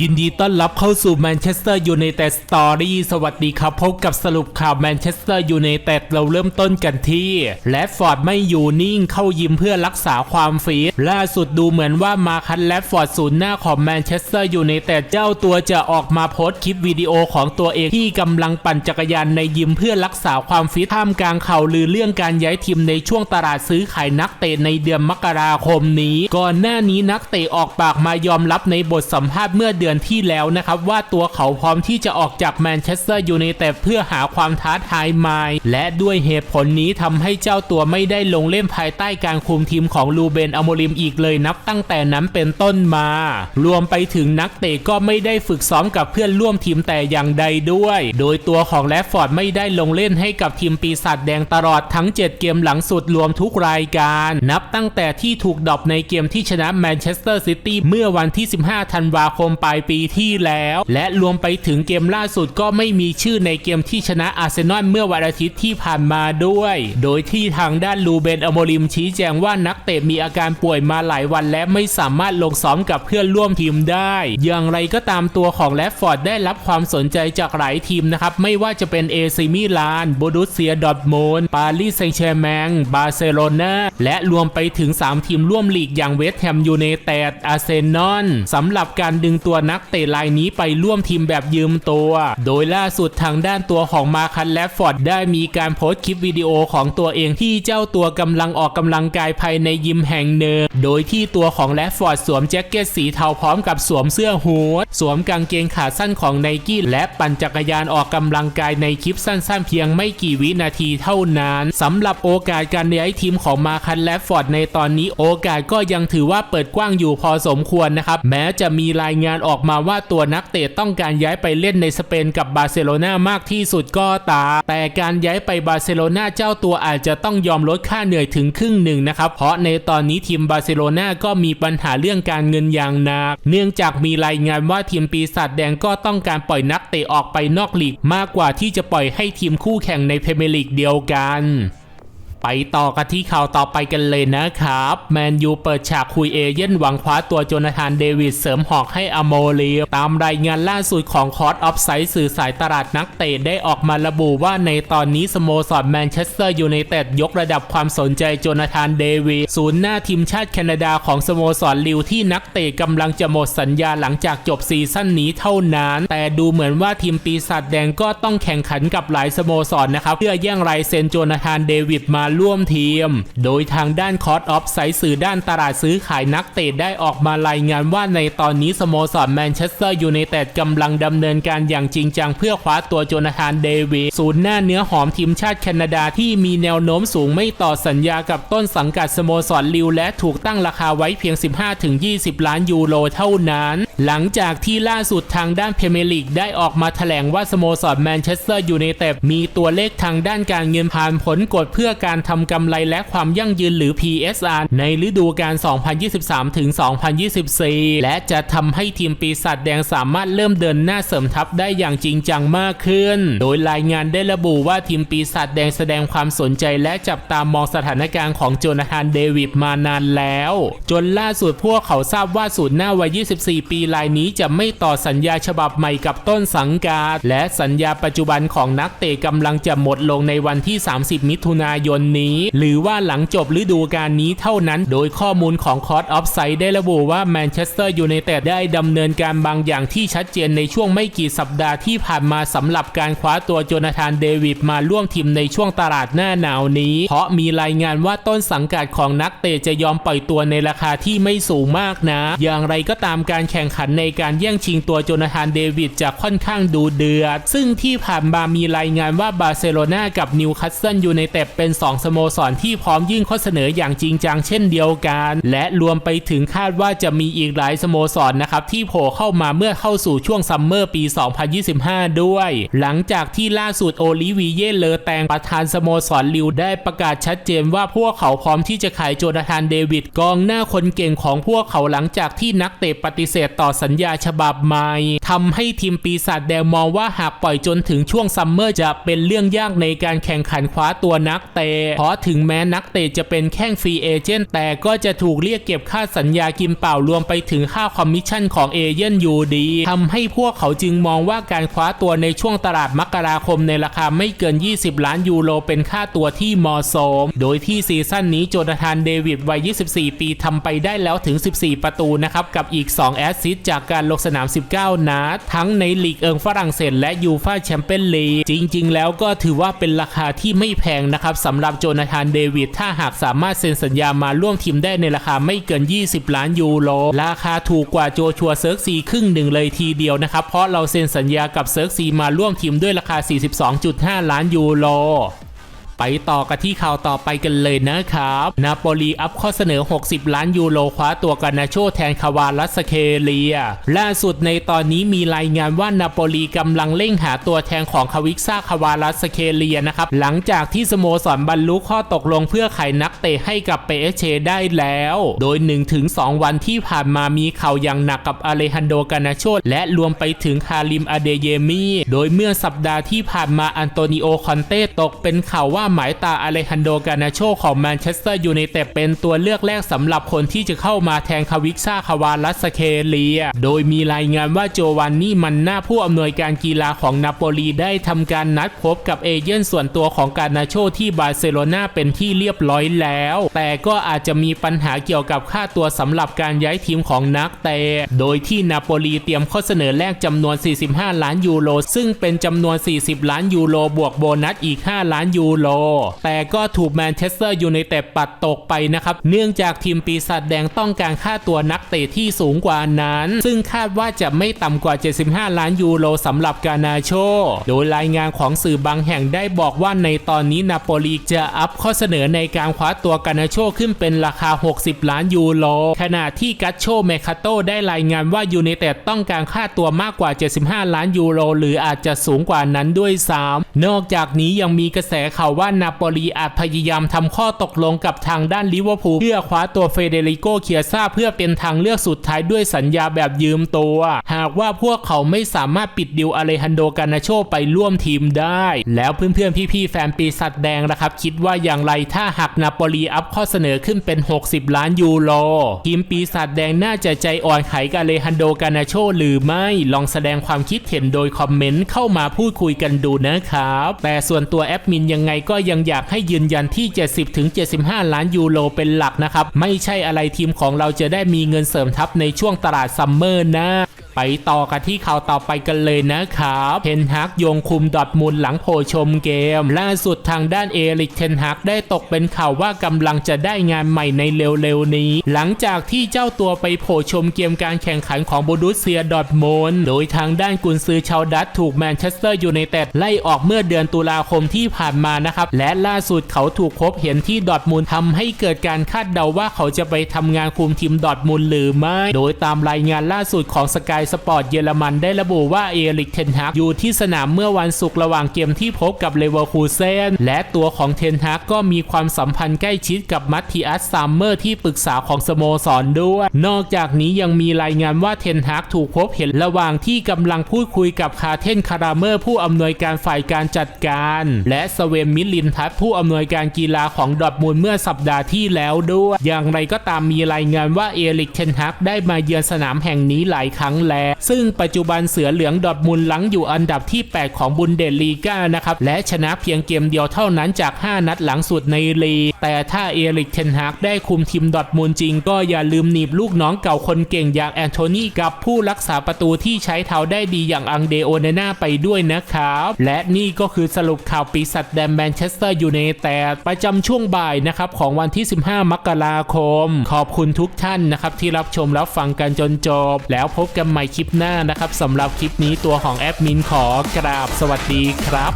ยินดีต้อนรับเข้าสู่แมนเชสเตอร์ยูไนเต็ดสตอรี่สวัสดีครับ พบกับสรุปข่าวแมนเชสเตอร์ยูไนเต็ดเราเริ่มต้นกันที่แลดฟอร์ดไม่อยู่นิ่งเข้ายิมเพื่อรักษาความฟิตล่าสุดดูเหมือนว่ามาคันแลดฟอร์ดศูนย์หน้าของแมนเชสเตอร์ยูไนเต็ดเจ้าตัวจะออกมาโพสต์คลิปวิดีโอของตัวเองที่กำลังปั่นจักรยานในยิมเพื่อรักษาความฟิตท่ามกลางข่าวลือเรื่องการย้ายทีมในช่วงตลาดซื้อขายนักเตะในเดือนมกราคมนี้ ก่อนหน้านี้นักเตะออกปากมายอมรับในบทสัมภาษณ์เมื่อเดือนที่แล้วนะครับว่าตัวเขาพร้อมที่จะออกจากแมนเชสเตอร์ยูไนเต็ดเพื่อหาความท้าทายใหม่และด้วยเหตุผลนี้ทำให้เจ้าตัวไม่ได้ลงเล่นภายใต้การคุมทีมของลูเบนอโมริมอีกเลยนับตั้งแต่นั้นเป็นต้นมา รวมไปถึงนักเตะก็ไม่ได้ฝึกซ้อมกับเพื่อนร่วมทีมแต่อย่างใดด้วย โดยตัวของแรดฟอร์ดไม่ได้ลงเล่นให้กับทีมปีศาจแดงตลอดทั้ง 7 เกมหลังสุดรวมทุกรายการ นับตั้งแต่ที่ถูกดรอปในเกมที่ชนะแมนเชสเตอร์ซิตี้เมื่อวันที่ 15 ธันวาคมปายปีที่แล้ว และรวมไปถึงเกมล่าสุดก็ไม่มีชื่อในเกมที่ชนะอาร์เซนอลเมื่อวันอาทิตย์ที่ผ่านมาด้วย โดยที่ทางด้านลูเบนอโมริมชี้แจงว่านักเตะมีอาการป่วยมาหลายวันและไม่สามารถลงซ้อมกับเพื่อนร่วมทีมได้ อย่างไรก็ตามตัวของแรดฟอร์ดได้รับความสนใจจากหลายทีมนะครับไม่ว่าจะเป็นเอซิมิลานโบรุสเซียดอร์ทมูลปารีสแซงต์แชร์แมงบาร์เซโลนาและรวมไปถึง 3 ทีมร่วมลีกอย่างเวสต์แฮมยูไนเต็ดอาร์เซนอลสำหรับการดึงตัวนักเตะรายนี้ไปร่วมทีมแบบยืมตัว โดยล่าสุดทางด้านตัวของมาคันแลฟฟอร์ดได้มีการโพสต์คลิปวิดีโอของตัวเองที่เจ้าตัวกำลังออกกำลังกายภายในยิมแห่งหนึ่ง โดยที่ตัวของแลฟฟอร์ดสวมแจ็คเก็ตสีเทาพร้อมกับสวมเสื้อฮูดสวมกางเกงขาสั้นของไนกี้และปั่นจักรยานออกกำลังกายในคลิปสั้นๆ เพียงไม่กี่วินาทีเท่านั้นสำหรับโอกาสการย้ายทีมของมาคันแลฟฟอร์ดในตอนนี้โอกาสก็ยังถือว่าเปิดกว้างอยู่พอสมควรนะครับแม้จะมีรายงานออกอกมาว่าตัวนักเตะต้องการย้ายไปเล่นในสเปนกับบาร์เซโลนามากที่สุดก็ตา แต่การย้ายไปบาร์เซโลนาเจ้าตัวอาจจะต้องยอมลดค่าเหนื่อยถึงครึ่งหนึ่งนะครับ เพราะในตอนนี้ทีมบาร์เซโลนาก็มีปัญหาเรื่องการเงินอย่างหนัก เนื่องจากมีรายงานว่าทีมปีศาจแดงก็ต้องการปล่อยนักเตะออกไปนอกลีกมากกว่าที่จะปล่อยให้ทีมคู่แข่งในพรีเมียร์ลีกเดียวกัน ไปต่อกันที่ข่าวต่อไปกันเลยนะครับ แมนยูเปิดฉากคุยเอเย่นหวังคว้าตัวโจนาธานเดวิดเสริมหอกให้อโมเลีตามรายงานล่าสุดของคอร์สออฟไซด์สื่อสายตลาดนักเตะได้ออกมาระบุว่าในตอนนี้สโมสรแมนเชสเตอร์ยูไนเต็ดยกระดับความสนใจโจนาธานเดวิดศูนย์หน้าทีมชาติแคนาดาของสโมสรลิวที่นักเตะกำลังจะหมดสัญญาหลังจากจบซีซั่นนี้เท่านั้น แต่ดูเหมือนว่าทีมปีศาจแดงก็ต้องแข่งขันกับหลายสโมสรนะครับเพื่อแย่งลายเซ็นโจนาธานเดวิดมาร่วมทีม โดยทางด้านคอร์สออฟไซด์สื่อด้านตลาดซื้อขายนักเตะได้ออกมารายงานว่าในตอนนี้สโมสรแมนเชสเตอร์ยูไนเต็ดกำลังดำเนินการอย่างจริงจังเพื่อคว้าตัวโจนาธานเดวิดศูนย์หน้าเนื้อหอมทีมชาติแคนาดาที่มีแนวโน้มสูงไม่ต่อสัญญากับต้นสังกัดสโมสรลิวและถูกตั้งราคาไว้เพียง 15-20 ล้านยูโรเท่านั้น หลังจากที่ล่าสุดทางด้านเพเมลีกได้ออกมาแถลงว่าสโมสรแมนเชสเตอร์ยูไนเต็ดมีตัวเลขทางด้านการเงินผ่านผลกฎเพื่อการทำกำไรและความยั่งยืนหรือ PSR ในฤดูกาล 2023 ถึง 2024 และจะทำให้ทีมปีศาจแดงสามารถเริ่มเดินหน้าเสริมทัพได้อย่างจริงจังมากขึ้น โดยรายงานได้ระบุว่าทีมปีศาจแดงแสดงความสนใจและจับตามองสถานการณ์ของโจนาธานเดวิดมานานแล้ว จนล่าสุดพวกเขาทราบว่าศูนย์หน้าวัย 24 ปีรายนี้จะไม่ต่อสัญญาฉบับใหม่กับต้นสังกัดและสัญญาปัจจุบันของนักเตะกำลังจะหมดลงในวันที่ 30 มิถุนายนนี้ หรือว่าหลังจบฤดูกาลนี้เท่านั้น โดยข้อมูลของคอร์สออฟไซด์ได้ระบุว่าแมนเชสเตอร์ยูไนเต็ดได้ดำเนินการบางอย่างที่ชัดเจนในช่วงไม่กี่สัปดาห์ที่ผ่านมาสำหรับการคว้าตัวโจนาธานเดวิดมาร่วมทีมในช่วงตลาดหน้าหนาวนี้ เพราะมีรายงานว่าต้นสังกัดของนักเตะจะยอมปล่อยตัวในราคาที่ไม่สูงมากนะ อย่างไรก็ตามการแข่งขันในการแย่งชิงตัวโจนาธานเดวิดจะค่อนข้างดูเดือด ซึ่งที่ผ่านมามีรายงานว่าบาร์เซโลนากับนิวคาสเซิลยูไนเต็ดเป็น 2สโมสรที่พร้อมยื่นข้อเสนออย่างจริงจังเช่นเดียวกัน และรวมไปถึงคาดว่าจะมีอีกหลายสโมสรนะครับที่โผล่เข้ามาเมื่อเข้าสู่ช่วงซัมเมอร์ปี 2025 ด้วย หลังจากที่ล่าสุดโอลิวีเยเลอแตงประธานสโมสรลิวได้ประกาศชัดเจนว่าพวกเขาพร้อมที่จะขายโจนาธานเดวิดกองหน้าคนเก่งของพวกเขาหลังจากที่นักเตะปฏิเสธต่อสัญญาฉบับใหม่ทำให้ทีมปีศาจแดงมองว่าหากปล่อยจนถึงช่วงซัมเมอร์จะเป็นเรื่องยากในการแข่งขันคว้าตัวนักเตะเพราะถึงแม้นักเตะจะเป็นแข้งฟรีเอเจนต์แต่ก็จะถูกเรียกเก็บค่าสัญญากินเปล่ารวมไปถึงค่าคอมมิชชั่นของเอเย่นอยู่ดีทำให้พวกเขาจึงมองว่าการคว้าตัวในช่วงตลาดมกราคมในราคาไม่เกิน 20 ล้านยูโรเป็นค่าตัวที่เหมาะสม โดยที่ซีซั่นนี้โจนาธานเดวิดวัย 24 ปีทำไปได้แล้วถึง 14 ประตูนะครับ กับอีก 2 แอสซิสต์จากการลงสนาม 19 นัดทั้งในลีกเอิงฝรั่งเศสและยูฟาแชมเปี้ยนลีกจริง ๆ แล้วก็ถือว่าเป็นราคาที่ไม่แพงนะครับสำหรับโจนาธานเดวิดถ้าหากสามารถเซ็นสัญญามาร่วมทีมได้ในราคาไม่เกิน 20 ล้านยูโรราคาถูกกว่าโจชัวเซิร์กซีครึ่งหนึ่งเลยทีเดียวนะครับ เพราะเราเซ็นสัญญากับเซิร์กซีมาร่วมทีมด้วยราคา 42.5 ล้านยูโร ไปต่อกันที่ข่าวต่อไปกันเลยนะครับนาโปลีอัพข้อเสนอ 60 ล้านยูโรคว้าตัวกานาโชแทนคาวาลัสเคเลีย ล่าสุดในตอนนี้มีรายงานว่านาโปลีกำลังเร่งหาตัวแทนของคาวิกซ่าคาวาลัสเคเลียนะครับ หลังจากที่สโมสรบรรลุข้อตกลงเพื่อขายนักเตะให้กับเปเอเชได้แล้ว โดย 1-2 วันที่ผ่านมามีข่าวอย่างหนักกับอเลฮันโดกานาโชและรวมไปถึงคาริมอเดเยมี โดยเมื่อสัปดาห์ที่ผ่านมาอันโตนิโอคอนเต้ตกเป็นข่าวว่าหมายตาอเลฮันโดกานาโชของแมนเชสเตอร์ยูไนเต็ดเป็นตัวเลือกแรกสำหรับคนที่จะเข้ามาแทนคาวิกซ่าคาวาลัสเคเลีย โดยมีรายงานว่าโจวานนี่มันหน้าผู้อำนวยการกีฬาของนาโปลีได้ทำการนัดพบกับเอเย่นส่วนตัวของกานาโชที่บาร์เซโลนาเป็นที่เรียบร้อยแล้ว แต่ก็อาจจะมีปัญหาเกี่ยวกับค่าตัวสำหรับการย้ายทีมของนักเตะโดยที่นาโปลีเตรียมข้อเสนอแรกจำนวน 45 ล้านยูโรซึ่งเป็นจำนวน 40 ล้านยูโรบวกโบนัสอีก 5 ล้านยูโรแต่ก็ถูกแมนเชสเตอร์ยูไนเต็ดปัดตกไปนะครับ เนื่องจากทีมปีศาจแดงต้องการค่าตัวนักเตะที่สูงกว่านั้น ซึ่งคาดว่าจะไม่ต่ำกว่า 75 ล้านยูโรสำหรับกานาโช โดยรายงานของสื่อบางแห่งได้บอกว่าในตอนนี้นาโปลีจะอัพข้อเสนอในการคว้าตัวกานาโชขึ้นเป็นราคา 60 ล้านยูโร ขณะที่กัตโชเมคาโตได้รายงานว่ายูไนเต็ดต้องการค่าตัวมากกว่า 75 ล้านยูโร หรืออาจจะสูงกว่านั้นด้วยซ้ำนอกจากนี้ยังมีกระแสข่าวว่านาโปลีอาจพยายามทำข้อตกลงกับทางด้านลิเวอร์พูลเพื่อคว้าตัวเฟเดริโกเคียซ่าเพื่อเป็นทางเลือกสุดท้ายด้วยสัญญาแบบยืมตัว หากว่าพวกเขาไม่สามารถปิดดิวอเลฮันโดกานาโชไปร่วมทีมได้ แล้วเพื่อนๆ พี่ๆ แฟนปีศาจแดงนะครับ คิดว่าอย่างไรถ้าหากนาโปลีอัพข้อเสนอขึ้นเป็น 60 ล้านยูโรทีมปีศาจแดงน่าจะใจอ่อนไขกับเลฮันโดกานาโชหรือไม่ลองแสดงความคิดเห็นโดยคอมเมนต์เข้ามาพูดคุยกันดูนะครับแต่ส่วนตัวแอดมินยังไงก็ยังอยากให้ยืนยันที่ 70-75 ล้านยูโรเป็นหลักนะครับ ไม่ใช่อะไรทีมของเราจะได้มีเงินเสริมทัพในช่วงตลาดซัมเมอร์นะ ไปต่อกันที่ข่าวต่อไปกันเลยนะครับเทนฮักโยงคุมดอทมุลหลังโผชมเกม ล่าสุดทางด้านเอริกเทนฮักได้ตกเป็นข่าวว่ากำลังจะได้งานใหม่ในเร็วๆนี้ หลังจากที่เจ้าตัวไปโผชมเกมการแข่งขันของบูดุสเซียดอทมุลโดยทางด้านกุนซือชาวดัตถูกแมนเชสเตอร์ยูไนเต็ดไล่ออกเมื่อเดือนตุลาคมที่ผ่านมานะครับ และล่าสุดเขาถูกพบเห็นที่ดอทมุลทำให้เกิดการคาดเดาว่าเขาจะไปทำงานคุมทีมดอทมุลหรือไม่ โดยตามรายงานล่าสุดของสกายสปอร์ตเยอรมันได้ระบุว่าเอริกเทนฮักอยู่ที่สนามเมื่อวันศุกร์ระหว่างเกมที่พบกับเลเวอร์คูเซนและตัวของเทนฮักก็มีความสัมพันธ์ใกล้ชิดกับมัตติอัสซัมเมอร์ที่ปรึกษาของสโมสรด้วย นอกจากนี้ยังมีรายงานว่าเทนฮักถูกพบเห็นระหว่างที่กำลังพูดคุยกับคาเทนคาราเมอร์ผู้อำนวยการฝ่ายการจัดการ และสเวมมิลลินทัศน์ผู้อำนวยการกีฬาของดอทมุนด์เมื่อสัปดาห์ที่แล้วด้วย อย่างไรก็ตามมีรายงานว่าเอริกเทนฮักได้มาเยือนสนามแห่งนี้หลายครั้งแล ซึ่งปัจจุบันเสือเหลืองดอทมุนด์หลังอยู่อันดับที่ 8 ของบุนเดสลีกานะครับ และชนะเพียงเกมเดียวเท่านั้นจาก 5 นัดหลังสุดในลีกแต่ถ้าเอริกเทนฮักได้คุมทีมดอทมุนด์จริง ก็อย่าลืมหนีบลูกน้องเก่าคนเก่งอย่างแอนโทนีกับผู้รักษาประตูที่ใช้เท้าได้ดีอย่างอังเดโอเนนาไปด้วยนะครับ และนี่ก็คือสรุปข่าวปีศาจแดงแมนเชสเตอร์ยูไนเต็ดประจำช่วงบ่ายนะครับของวันที่ 15 มกราคม ขอบคุณทุกท่านนะครับที่รับชมรับฟังกันจนจบ แล้วพบกันใหม่ม่คลิปหน้านะครับสำหรับคลิปนี้ตัวของแอดมินขอกราบสวัสดีครับ